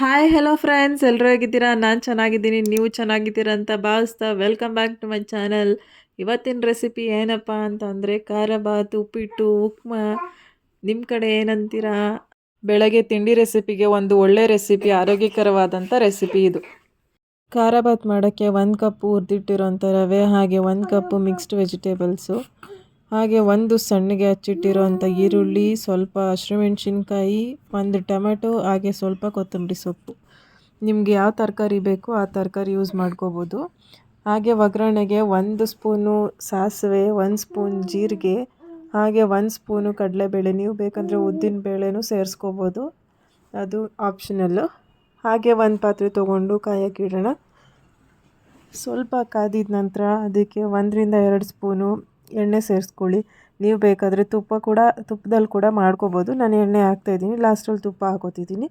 Hi hello friends ಎಲ್ಲರೂ ಹೇಗಿದ್ದೀರಾ? ನಾನು ಚೆನ್ನಾಗಿದ್ದೀನಿ. ನೀವು ಚೆನ್ನಾಗಿದ್ದೀರಾ ಅಂತ ಭಾವಿಸ್ತಾ welcome back to my channel ಇವತ್ತಿನ ರೆಸಿಪಿ ಏನಪ್ಪ ಅಂತಂದರೆ ಖಾರ ಬಾತ್, ಉಪ್ಪಿಟ್ಟು, ಉಪ್ಮಾ. ನಿಮ್ಮ ಕಡೆ ಏನಂತೀರಾ? ಬೆಳಗ್ಗೆ ತಿಂಡಿ ರೆಸಿಪಿಗೆ ಒಂದು ಒಳ್ಳೆ ರೆಸಿಪಿ ಆರೋಗ್ಯಕರವಾದಂಥ ರೆಸಿಪಿ ಇದು. ಖಾರ ಭಾತ್ ಮಾಡೋಕ್ಕೆ ಒಂದು ಕಪ್ಪು ಹುರಿದಿಟ್ಟಿರೋಂಥ ರವೆ, ಹಾಗೆ ಒಂದು ಕಪ್ಪು ಮಿಕ್ಸ್ಡ್ ವೆಜಿಟೇಬಲ್ಸು ಹಾಗೆ ಒಂದು ಸಣ್ಣಗೆ ಹಚ್ಚಿಟ್ಟಿರುವಂಥ ಈರುಳ್ಳಿ, ಸ್ವಲ್ಪ ಹಸಿಮೆಣ್ಸಿನ್ಕಾಯಿ ಒಂದು ಟೊಮೆಟೊ, ಹಾಗೆ ಸ್ವಲ್ಪ ಕೊತ್ತಂಬರಿ ಸೊಪ್ಪು. ನಿಮಗೆ ಯಾವ ತರಕಾರಿ ಬೇಕೋ ಆ ತರಕಾರಿ ಯೂಸ್ ಮಾಡ್ಕೋಬೋದು. ಹಾಗೆ ಒಗ್ಗರಣೆಗೆ ಒಂದು ಸ್ಪೂನು ಸಾಸಿವೆ, ಒಂದು ಸ್ಪೂನ್ ಜೀರಿಗೆ, ಹಾಗೆ ಒಂದು ಸ್ಪೂನು ಕಡಲೆಬೇಳೆ. ನೀವು ಬೇಕಂದರೆ ಉದ್ದಿನ ಬೇಳೆನೂ ಸೇರಿಸ್ಕೋಬೋದು. ಅದು ಆಪ್ಷನಲ್ಲು ಹಾಗೆ ಒಂದು ಪಾತ್ರೆ ತೊಗೊಂಡು ಕಾಯಕ್ಕಿಡೋಣ ಸ್ವಲ್ಪ ಕಾದಿದ ನಂತರ ಅದಕ್ಕೆ ಒಂದರಿಂದ ಎರಡು ಸ್ಪೂನು ಎಣ್ಣೆ ಸೇರಿಸ್ಕೊಳ್ಳಿ. ನೀವು ಬೇಕಾದರೆ ತುಪ್ಪ ಕೂಡ ತುಪ್ಪದಲ್ಲಿ ಕೂಡ ಮಾಡ್ಕೋಬೋದು. ನಾನು ಎಣ್ಣೆ ಹಾಕ್ತಾಯಿದ್ದೀನಿ ಲಾಸ್ಟಲ್ಲಿ ತುಪ್ಪ ಹಾಕೋತಿದ್ದೀನಿ.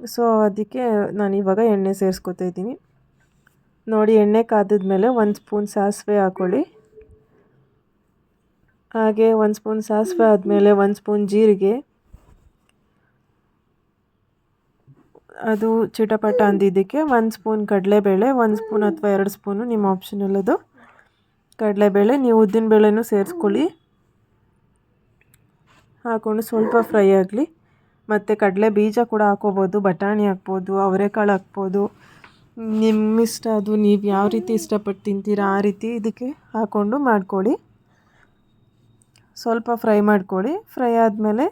ಸೊ ಅದಕ್ಕೆ ನಾನು ಇವಾಗ ಎಣ್ಣೆ ಸೇರಿಸ್ಕೊತಾ ಇದ್ದೀನಿ. ನೋಡಿ, ಎಣ್ಣೆ ಕಾದಿದ್ಮೇಲೆ ಒಂದು ಸ್ಪೂನ್ ಸಾಸಿವೆ ಹಾಕ್ಕೊಳ್ಳಿ ಹಾಗೆ ಒಂದು ಸ್ಪೂನ್ ಸಾಸಿವೆ ಆದಮೇಲೆ ಒಂದು ಸ್ಪೂನ್ ಜೀರಿಗೆ. ಅದು ಚಿಟಪಟ ಅಂದಿದ್ದಕ್ಕೆ ಒಂದು ಸ್ಪೂನ್ ಕಡಲೆಬೇಳೆ, ಒಂದು ಸ್ಪೂನ್ ಅಥವಾ ಎರಡು ಸ್ಪೂನು ನಿಮ್ಮ ಆಪ್ಷನಲ್ಲದು ಕಡಲೆಬೇಳೆ, ನೀವು ಉದ್ದಿನಬೇಳೆನೂ ಸೇರಿಸ್ಕೊಳ್ಳಿ. ಹಾಕ್ಕೊಂಡು ಸ್ವಲ್ಪ ಫ್ರೈ ಆಗಲಿ. ಮತ್ತು ಕಡಲೆ ಬೀಜ ಕೂಡ ಹಾಕೋಬೋದು ಬಟಾಣಿ ಹಾಕ್ಬೋದು, ಅವರೆಕಾಳು ಹಾಕ್ಬೋದು. ನಿಮ್ಮಿಷ್ಟ ಅದು ನೀವು ಯಾವ ರೀತಿ ಇಷ್ಟಪಟ್ಟು ತಿಂತೀರಾ ಆ ರೀತಿ ಇದಕ್ಕೆ ಹಾಕ್ಕೊಂಡು ಮಾಡ್ಕೊಳ್ಳಿ. ಸ್ವಲ್ಪ ಫ್ರೈ ಮಾಡ್ಕೊಳ್ಳಿ. ಫ್ರೈ ಆದಮೇಲೆ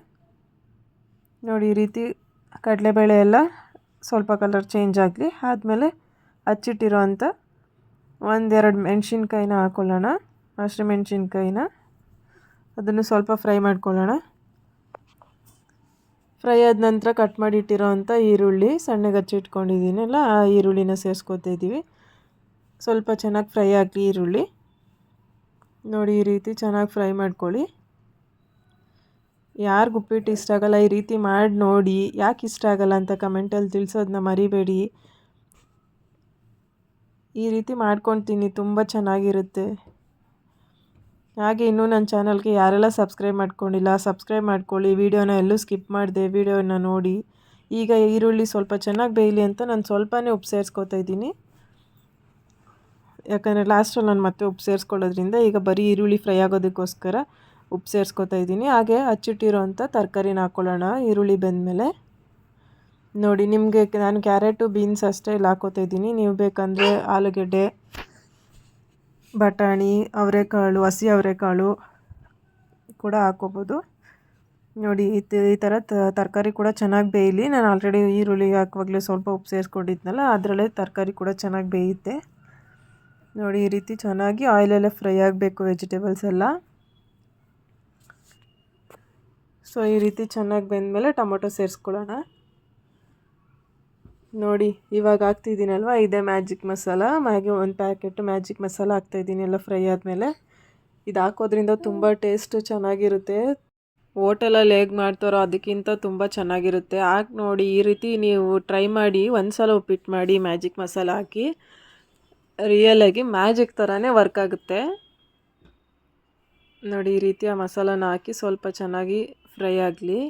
ನೋಡಿ ಈ ರೀತಿ ಕಡಲೆಬೇಳೆ ಎಲ್ಲ ಸ್ವಲ್ಪ ಕಲರ್ ಚೇಂಜ್ ಆಗಲಿ. ಆದಮೇಲೆ ಹಚ್ಚಿಟ್ಟಿರೋ ಅಂಥ ಒಂದೆರಡು ಮೆಣಸಿನ್ಕಾಯಿನ ಹಾಕ್ಕೊಳ್ಳೋಣ ಮೆಣಸಿನ್ಕಾಯಿನ. ಅದನ್ನು ಸ್ವಲ್ಪ ಫ್ರೈ ಮಾಡ್ಕೊಳ್ಳೋಣ. ಫ್ರೈ ಆದ ನಂತರ ಕಟ್ ಮಾಡಿ ಅಂಥ ಈರುಳ್ಳಿ ಸಣ್ಣಗೆ ಹಚ್ಚಿಟ್ಕೊಂಡಿದ್ದೀನಲ್ಲ ಆ ಈರುಳ್ಳಿನ ಸೇರಿಸ್ಕೊತಾ ಇದ್ದೀವಿ. ಸ್ವಲ್ಪ ಚೆನ್ನಾಗಿ ಫ್ರೈ ಆಗಲಿ ಈರುಳ್ಳಿ. ನೋಡಿ, ಈ ರೀತಿ ಚೆನ್ನಾಗಿ ಫ್ರೈ ಮಾಡ್ಕೊಳ್ಳಿ. ಯಾರಿಗೂ ಉಪ್ಪಿಟ್ಟು ಇಷ್ಟ ಆಗಲ್ಲ, ಈ ರೀತಿ ಮಾಡಿ ನೋಡಿ. ಯಾಕೆ ಇಷ್ಟ ಆಗಲ್ಲ ಅಂತ ಕಮೆಂಟಲ್ಲಿ ತಿಳಿಸೋದನ್ನ ಮರಿಬೇಡಿ. ಈ ರೀತಿ ಮಾಡ್ಕೊತೀನಿ, ತುಂಬ ಚೆನ್ನಾಗಿರುತ್ತೆ. ಹಾಗೆ ಇನ್ನೂ ನನ್ನ ಚಾನಲ್ಗೆ ಯಾರೆಲ್ಲ ಸಬ್ಸ್ಕ್ರೈಬ್ ಮಾಡ್ಕೊಂಡಿಲ್ಲ, ಸಬ್ಸ್ಕ್ರೈಬ್ ಮಾಡ್ಕೊಳ್ಳಿ. ವೀಡಿಯೋನ ಎಲ್ಲೂ ಸ್ಕಿಪ್ ಮಾಡಿದೆ, ವೀಡಿಯೋನ ನೋಡಿ. ಈಗ ಈರುಳ್ಳಿ ಸ್ವಲ್ಪ ಚೆನ್ನಾಗಿ ಬೇಯಲಿ ಅಂತ ನಾನು ಸ್ವಲ್ಪನೇ ಉಪ್ಪು ಸೇರಿಸ್ಕೊತಾ ಇದ್ದೀನಿ. ಯಾಕಂದರೆ ಲಾಸ್ಟಲ್ಲಿ ನಾನು ಮತ್ತೆ ಉಪ್ಪು ಸೇರಿಸ್ಕೊಳ್ಳೋದ್ರಿಂದ ಈಗ ಬರೀ ಈರುಳ್ಳಿ ಫ್ರೈ ಆಗೋದಕ್ಕೋಸ್ಕರ ಉಪ್ಪು ಸೇರಿಸ್ಕೊತಾ ಇದ್ದೀನಿ. ಹಾಗೆ ಹಚ್ಚಿಟ್ಟಿರೋ ಅಂಥ ತರಕಾರಿನ ಹಾಕ್ಕೊಳ್ಳೋಣ ಈರುಳ್ಳಿ ಬೆಂದಮೇಲೆ. ನೋಡಿ, ನಿಮಗೆ ನಾನು ಕ್ಯಾರೆಟು, ಬೀನ್ಸ್ ಅಷ್ಟೇ ಇಲ್ಲಿ ಹಾಕೋತಾ ಇದ್ದೀನಿ. ನೀವು ಬೇಕಂದರೆ ಆಲೂಗೆಡ್ಡೆ, ಬಟಾಣಿ, ಅವರೆಕಾಳು, ಹಸಿ ಅವರೆಕಾಳು ಕೂಡ ಹಾಕೋಬೋದು ನೋಡಿ, ಈ ಥರ ತರಕಾರಿ ಕೂಡ ಚೆನ್ನಾಗಿ ಬೇಯಲಿ. ನಾನು ಆಲ್ರೆಡಿ ಈರುಳ್ಳಿ ಹಾಕುವಾಗಲೇ ಸ್ವಲ್ಪ ಉಪ್ಪು ಸೇರಿಸ್ಕೊಂಡಿದ್ನಲ್ಲ, ಅದರಲ್ಲೇ ತರಕಾರಿ ಕೂಡ ಚೆನ್ನಾಗಿ ಬೇಯುತ್ತೆ. ನೋಡಿ, ಈ ರೀತಿ ಚೆನ್ನಾಗಿ ಆಯಿಲೆಲ್ಲ ಫ್ರೈ ಆಗಬೇಕು ವೆಜಿಟೇಬಲ್ಸ್ ಎಲ್ಲ. ಸೊ, ಈ ರೀತಿ ಚೆನ್ನಾಗಿ ಬೆಂದಮೇಲೆ ಟೊಮೊಟೊ ಸೇರಿಸ್ಕೊಳ್ಳೋಣ. ನೋಡಿ, ಇವಾಗ ಹಾಕ್ತಿದ್ದೀನಲ್ವ? ಇದೇ ಮ್ಯಾಜಿಕ್ ಮಸಾಲ. ಮ್ಯಾಗಿ ಒಂದು ಪ್ಯಾಕೆಟ್ ಮ್ಯಾಜಿಕ್ ಮಸಾಲ ಹಾಕ್ತಾಯಿದ್ದೀನಿ ಎಲ್ಲ ಫ್ರೈ ಆದಮೇಲೆ. ಇದು ಹಾಕೋದ್ರಿಂದ ತುಂಬ ಟೇಸ್ಟ್ ಚೆನ್ನಾಗಿರುತ್ತೆ. ಹೋಟೆಲಲ್ಲಿ ಹೇಗೆ ಮಾಡ್ತಾರೋ ಅದಕ್ಕಿಂತ ತುಂಬ ಚೆನ್ನಾಗಿರುತ್ತೆ. ಹಾಕಿ ನೋಡಿ, ಈ ರೀತಿ ನೀವು ಟ್ರೈ ಮಾಡಿ ಒಂದು ಸಲ ಉಪ್ಪಿಟ್ಟು ಮಾಡಿ ಮ್ಯಾಜಿಕ್ ಮಸಾಲ ಹಾಕಿ ರಿಯಲಾಗಿ ಮ್ಯಾಜಿಕ್ ಥರನೇ ವರ್ಕ್ ಆಗುತ್ತೆ. ನೋಡಿ, ಈ ರೀತಿ ಆ ಮಸಾಲಾನ ಹಾಕಿ ಸ್ವಲ್ಪ ಚೆನ್ನಾಗಿ ಫ್ರೈ ಆಗಲಿ.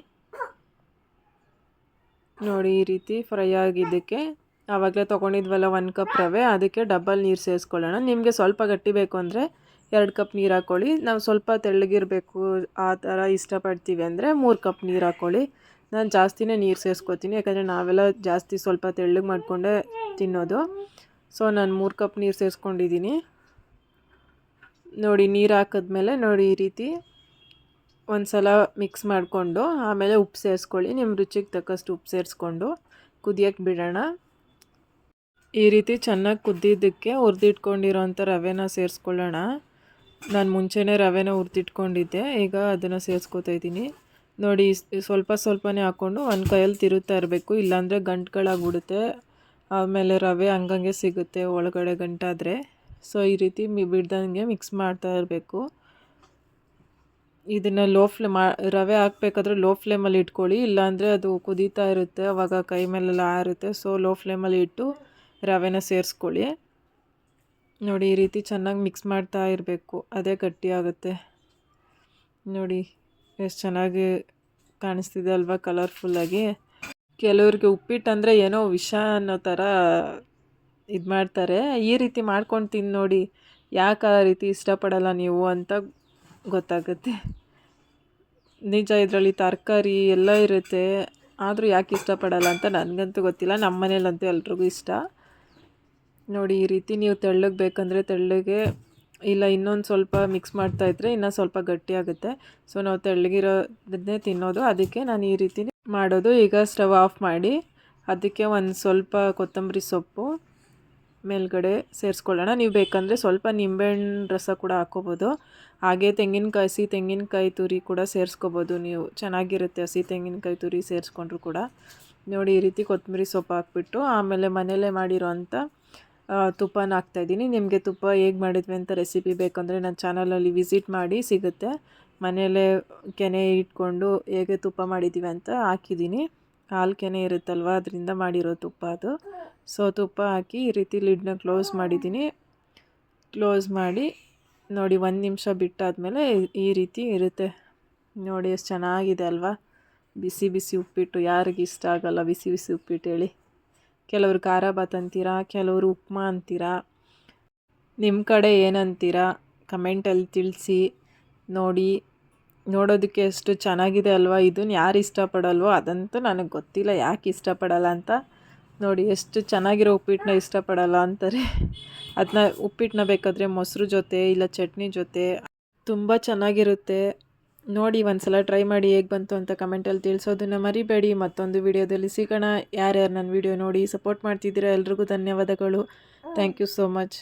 ನೋಡಿ, ಈ ರೀತಿ ಫ್ರೈ ಆಗಿದ್ದಕ್ಕೆ ಆವಾಗಲೇ ತೊಗೊಂಡಿದ್ವಲ್ಲ ಒಂದು ಕಪ್ ರವೆ, ಅದಕ್ಕೆ ಡಬ್ಬಲ್ ನೀರು ಸೇರಿಸ್ಕೊಳ್ಳೋಣ. ನಿಮಗೆ ಸ್ವಲ್ಪ ಗಟ್ಟಿ ಬೇಕು ಅಂದರೆ ಎರಡು ಕಪ್ ನೀರು ಹಾಕ್ಕೊಳ್ಳಿ. ನಾವು ಸ್ವಲ್ಪ ತೆಳ್ಳಗಿರಬೇಕು, ಆ ಥರ ಇಷ್ಟಪಡ್ತೀವಿ ಅಂದರೆ ಮೂರು ಕಪ್ ನೀರು ಹಾಕ್ಕೊಳ್ಳಿ. ನಾನು ಜಾಸ್ತಿನೇ ನೀರು ಸೇರಿಸ್ಕೊತೀನಿ, ಯಾಕಂದರೆ ನಾವೆಲ್ಲ ಜಾಸ್ತಿ ಸ್ವಲ್ಪ ತೆಳ್ಳಗೆ ಮಾಡಿಕೊಂಡೇ ತಿನ್ನೋದು. ಸೊ ನಾನು ಮೂರು ಕಪ್ ನೀರು ಸೇರಿಸ್ಕೊಂಡಿದ್ದೀನಿ ನೋಡಿ, ನೀರು ಹಾಕಿದ್ಮೇಲೆ ನೋಡಿ, ಈ ರೀತಿ ಒಂದು ಸಲ ಮಿಕ್ಸ್ ಮಾಡಿಕೊಂಡು, ಆಮೇಲೆ ಉಪ್ಪು ಸೇರಿಸ್ಕೊಳ್ಳಿ. ನಿಮ್ಮ ರುಚಿಗೆ ತಕ್ಕಷ್ಟು ಉಪ್ಪು ಸೇರಿಸ್ಕೊಂಡು ಕುದಿಯೋಕ್ಕೆ ಬಿಡೋಣ. ಈ ರೀತಿ ಚೆನ್ನಾಗಿ ಕುದ್ದಿದ್ದಕ್ಕೆ ಹುರಿದಿಟ್ಕೊಂಡಿರೋಂಥ ರವೆನ ಸೇರಿಸ್ಕೊಳ್ಳೋಣ. ನಾನು ಮುಂಚೆನೇ ರವೆನ ಹುರಿದಿಟ್ಕೊಂಡಿದ್ದೆ, ಈಗ ಅದನ್ನು ಸೇರಿಸ್ಕೊತಾ ಇದ್ದೀನಿ. ನೋಡಿ ಸ್ವಲ್ಪ ಸ್ವಲ್ಪನೇ ಹಾಕ್ಕೊಂಡು ಒಂದು ಕೈಯಲ್ಲಿ ತಿರುತ್ತಾ ಇರಬೇಕು, ಇಲ್ಲಾಂದರೆ ಗಂಟುಗಳಾಗ್ಬಿಡುತ್ತೆ ಆಮೇಲೆ ರವೆ ಹಂಗಂಗೆ ಸಿಗುತ್ತೆ ಒಳಗಡೆ ಗಂಟಾದರೆ. ಸೊ, ಈ ರೀತಿ ಬಿಡ್ದಂಗೆ ಮಿಕ್ಸ್ ಮಾಡ್ತಾ ಇರಬೇಕು. ಇದನ್ನು ಲೋ ಫ್ಲೇಮ್ ರವೆ ಹಾಕ್ಬೇಕಾದ್ರೆ ಲೋ ಫ್ಲೇಮಲ್ಲಿ ಇಟ್ಕೊಳ್ಳಿ, ಇಲ್ಲಾಂದರೆ ಅದು ಕುದೀತಾ ಇರುತ್ತೆ ಆವಾಗ ಕೈ ಮೇಲೆಲ್ಲ ಆರುತ್ತೆ. ಸೊ ಲೋ ಫ್ಲೇಮಲ್ಲಿ ಇಟ್ಟು ರವೆನ ಸೇರಿಸ್ಕೊಳ್ಳಿ. ನೋಡಿ, ಈ ರೀತಿ ಚೆನ್ನಾಗಿ ಮಿಕ್ಸ್ ಮಾಡ್ತಾ ಇರಬೇಕು. ಅದೇ ಗಟ್ಟಿಯಾಗುತ್ತೆ ನೋಡಿ, ಎಷ್ಟು ಚೆನ್ನಾಗಿ ಕಾಣಿಸ್ತಿದೆ ಅಲ್ವಾ ಕಲರ್ಫುಲ್ಲಾಗಿ ಕೆಲವ್ರಿಗೆ ಉಪ್ಪಿಟ್ಟು ಅಂದರೆ ಏನೋ ವಿಷ ಅನ್ನೋ ಥರ ಇದು ಮಾಡ್ತಾರೆ ಈ ರೀತಿ ಮಾಡ್ಕೊಂಡು ತಿಂದು ನೋಡಿ, ಯಾಕೆ ಆ ರೀತಿ ಇಷ್ಟಪಡಲ್ಲ ನೀವು ಅಂತ ಗೊತ್ತಾಗುತ್ತೆ. ನಿಜ ಇದರಲ್ಲಿ ತರಕಾರಿ ಎಲ್ಲ ಇರುತ್ತೆ. ಆದರೂ ಯಾಕೆ ಇಷ್ಟಪಡಲ್ಲ ಅಂತ ನನಗಂತೂ ಗೊತ್ತಿಲ್ಲ. ನಮ್ಮ ಮನೇಲಂತೂ ಎಲ್ರಿಗೂ ಇಷ್ಟ. ನೋಡಿ, ಈ ರೀತಿ ನೀವು ತೆಳ್ಳಗೆ ಬೇಕಂದರೆ ತೆಳ್ಳಗೆ, ಇಲ್ಲ ಇನ್ನೊಂದು ಸ್ವಲ್ಪ ಮಿಕ್ಸ್ ಮಾಡ್ತಾ ಇದ್ದರೆ ಇನ್ನೂ ಸ್ವಲ್ಪ ಗಟ್ಟಿ ಆಗುತ್ತೆ. ಸೊ ನಾವು ತೆಳ್ಳಗಿರೋದನ್ನೇ ತಿನ್ನೋದು. ಅದಕ್ಕೆ ನಾನು ಈ ರೀತಿ ಮಾಡೋದು. ಈಗ ಸ್ಟವ್ ಆಫ್ ಮಾಡಿ, ಅದಕ್ಕೆ ಒಂದು ಸ್ವಲ್ಪ ಕೊತ್ತಂಬರಿ ಸೊಪ್ಪು ಮೇಲ್ಗಡೆ ಸೇರಿಸ್ಕೊಳ್ಳೋಣ. ನೀವು ಬೇಕಂದರೆ ಸ್ವಲ್ಪ ನಿಂಬೆಹಣ್ಣು ರಸ ಕೂಡ ಹಾಕ್ಕೋಬೋದು. ಹಾಗೆ ತೆಂಗಿನಕಾಯಿ, ಹಸಿ ತೆಂಗಿನಕಾಯಿ ತುರಿ ಕೂಡ ಸೇರಿಸ್ಕೋಬೋದು ನೀವು. ಚೆನ್ನಾಗಿರುತ್ತೆ ಹಸಿ ತೆಂಗಿನಕಾಯಿ ತುರಿ ಸೇರಿಸ್ಕೊಂಡ್ರು ಕೂಡ. ನೋಡಿ, ಈ ರೀತಿ ಕೊತ್ತಂಬರಿ ಸೊಪ್ಪು ಹಾಕ್ಬಿಟ್ಟು ಆಮೇಲೆ ಮನೆಯಲ್ಲೇ ಮಾಡಿರೋ ಅಂಥ ತುಪ್ಪನ ಹಾಕ್ತಾಯಿದ್ದೀನಿ ನಿಮಗೆ ತುಪ್ಪ ಹೇಗೆ ಮಾಡಿದ್ವಿ ಅಂತ ರೆಸಿಪಿ ಬೇಕಂದರೆ ನನ್ನ ಚಾನಲಲ್ಲಿ ವಿಸಿಟ್ ಮಾಡಿ ಸಿಗುತ್ತೆ. ಮನೆಯಲ್ಲೇ ಕೆನೆ ಇಟ್ಕೊಂಡು ಹೇಗೆ ತುಪ್ಪ ಮಾಡಿದ್ದೀವಿ ಅಂತ ಹಾಕಿದ್ದೀನಿ. ಹಾಲು ಕೆನೆ ಇರುತ್ತಲ್ವ, ಅದರಿಂದ ಮಾಡಿರೋ ತುಪ್ಪ ಅದು. ಸೊ ತುಪ್ಪ ಹಾಕಿ ಈ ರೀತಿ ಲಿಡ್ನ ಕ್ಲೋಸ್ ಮಾಡಿದ್ದೀನಿ ಕ್ಲೋಸ್ ಮಾಡಿ ನೋಡಿ ಒಂದು ನಿಮಿಷ ಬಿಟ್ಟಾದಮೇಲೆ ಈ ರೀತಿ ಇರುತ್ತೆ. ನೋಡಿ ಎಷ್ಟು ಚೆನ್ನಾಗಿದೆ ಅಲ್ವಾ? ಬಿಸಿ ಬಿಸಿ ಉಪ್ಪಿಟ್ಟು ಯಾರಿಗೆ ಇಷ್ಟ ಆಗಲ್ಲ ಬಿಸಿ ಬಿಸಿ ಉಪ್ಪಿಟ್ಟು ಹೇಳಿ. ಕೆಲವರು ಖಾರ ಬಾತ್ ಅಂತೀರಾ, ಕೆಲವರು ಉಪ್ಮಾ ಅಂತೀರಾ ನಿಮ್ಮ ಕಡೆ ಏನಂತೀರಾ ಕಮೆಂಟಲ್ಲಿ ತಿಳಿಸಿ. ನೋಡಿ, ನೋಡೋದಕ್ಕೆ ಎಷ್ಟು ಚೆನ್ನಾಗಿದೆ ಅಲ್ವಾ? ಇದನ್ನು ಯಾರು ಇಷ್ಟಪಡಲ್ವೋ ಅದಂತೂ ನನಗೆ ಗೊತ್ತಿಲ್ಲ, ಯಾಕೆ ಇಷ್ಟಪಡಲ್ಲ ಅಂತ. ನೋಡಿ, ಎಷ್ಟು ಚೆನ್ನಾಗಿರೋ ಉಪ್ಪಿಟ್ಟನ್ನ ಇಷ್ಟಪಡಲ್ಲ ಅಂತಾರೆ. ಅದನ್ನ ಉಪ್ಪಿಟ್ಟನ್ನ ಬೇಕಾದರೆ ಮೊಸರು ಜೊತೆ ಇಲ್ಲ ಚಟ್ನಿ ಜೊತೆ ತುಂಬ ಚೆನ್ನಾಗಿರುತ್ತೆ. ನೋಡಿ ಒಂದು ಸಲ ಟ್ರೈ ಮಾಡಿ ಹೇಗೆ ಬಂತು ಅಂತ ಕಮೆಂಟಲ್ಲಿ ತಿಳಿಸೋದನ್ನು ಮರಿಬೇಡಿ. ಮತ್ತೊಂದು ವಿಡಿಯೋದಲ್ಲಿ ಸಿಗೋಣ. ಯಾರ್ಯಾರು ನನ್ನ ವಿಡಿಯೋ ನೋಡಿ ಸಪೋರ್ಟ್ ಮಾಡ್ತಿದ್ದೀರಾ ಎಲ್ರಿಗೂ ಧನ್ಯವಾದಗಳು. Thank you so much